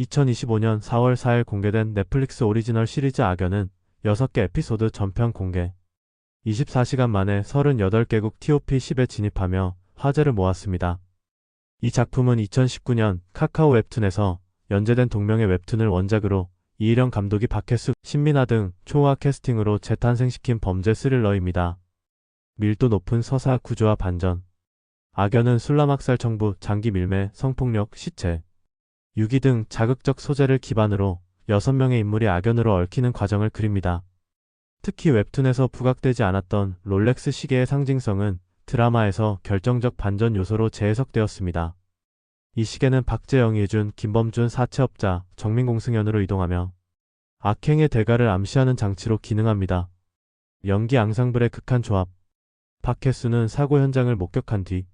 2025년 4월 4일 공개된 넷플릭스 오리지널 시리즈 악연은 6개 에피소드 전편 공개. 24시간 만에 38개국 TOP 10에 진입하며 화제를 모았습니다. 이 작품은 2019년 카카오 웹툰에서 연재된 동명의 웹툰을 원작으로 이일영 감독이 박혜수, 신민아 등 초호화 캐스팅으로 재탄생시킨 범죄 스릴러입니다. 밀도 높은 서사 구조와 반전. 악연은 술람학살 청부, 장기 밀매, 성폭력, 시체, 유기 등 자극적 소재를 기반으로 6명의 인물이 악연으로 얽히는 과정을 그립니다. 특히 웹툰에서 부각되지 않았던 롤렉스 시계의 상징성은 드라마에서 결정적 반전 요소로 재해석되었습니다. 이 시계는 박재영, 이준, 김범준 사채업자, 정민공승연으로 이동하며 악행의 대가를 암시하는 장치로 기능합니다. 연기 앙상블의 극한 조합. 박혜수는 사고 현장을 목격한 뒤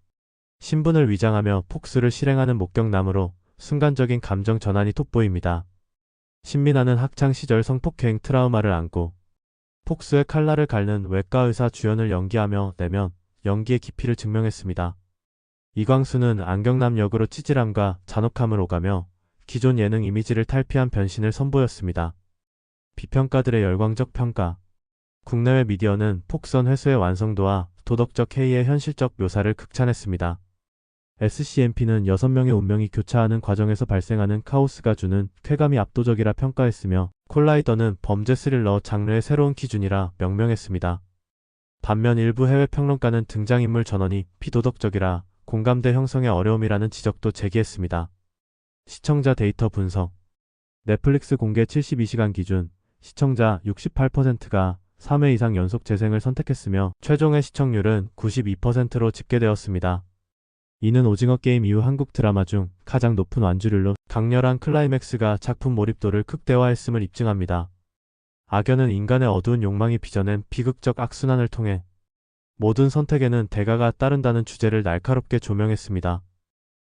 신분을 위장하며 폭수를 실행하는 목격남으로 순간적인 감정 전환이 돋보입니다. 신민아는 학창 시절 성폭행 트라우마를 안고 폭수의 칼날을 갈는 외과 의사 주연을 연기하며 내면 연기의 깊이를 증명했습니다. 이광수는 안경남 역으로 찌질함과 잔혹함을 오가며 기존 예능 이미지를 탈피한 변신을 선보였습니다. 비평가들의 열광적 평가 국내외 미디어는 폭선 회수의 완성도와 도덕적 해이의 현실적 묘사를 극찬했습니다. SCMP는 6명의 운명이 교차하는 과정에서 발생하는 카오스가 주는 쾌감이 압도적이라 평가했으며 콜라이더는 범죄 스릴러 장르의 새로운 기준이라 명명했습니다. 반면 일부 해외 평론가는 등장인물 전원이 비도덕적이라 공감대 형성의 어려움이라는 지적도 제기했습니다. 시청자 데이터 분석 넷플릭스 공개 72시간 기준 시청자 68%가 3회 이상 연속 재생을 선택했으며 최종의 시청률은 92%로 집계되었습니다. 이는 오징어 게임 이후 한국 드라마 중 가장 높은 완주율로 강렬한 클라이맥스가 작품 몰입도를 극대화했음을 입증합니다. 악연은 인간의 어두운 욕망이 빚어낸 비극적 악순환을 통해 모든 선택에는 대가가 따른다는 주제를 날카롭게 조명했습니다.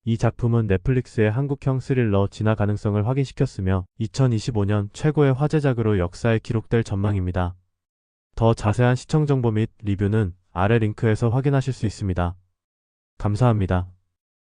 이 작품은 넷플릭스의 한국형 스릴러 진화 가능성을 확인시켰으며 2025년 최고의 화제작으로 역사에 기록될 전망입니다. 더 자세한 시청 정보 및 리뷰는 아래 링크에서 확인하실 수 있습니다. 감사합니다.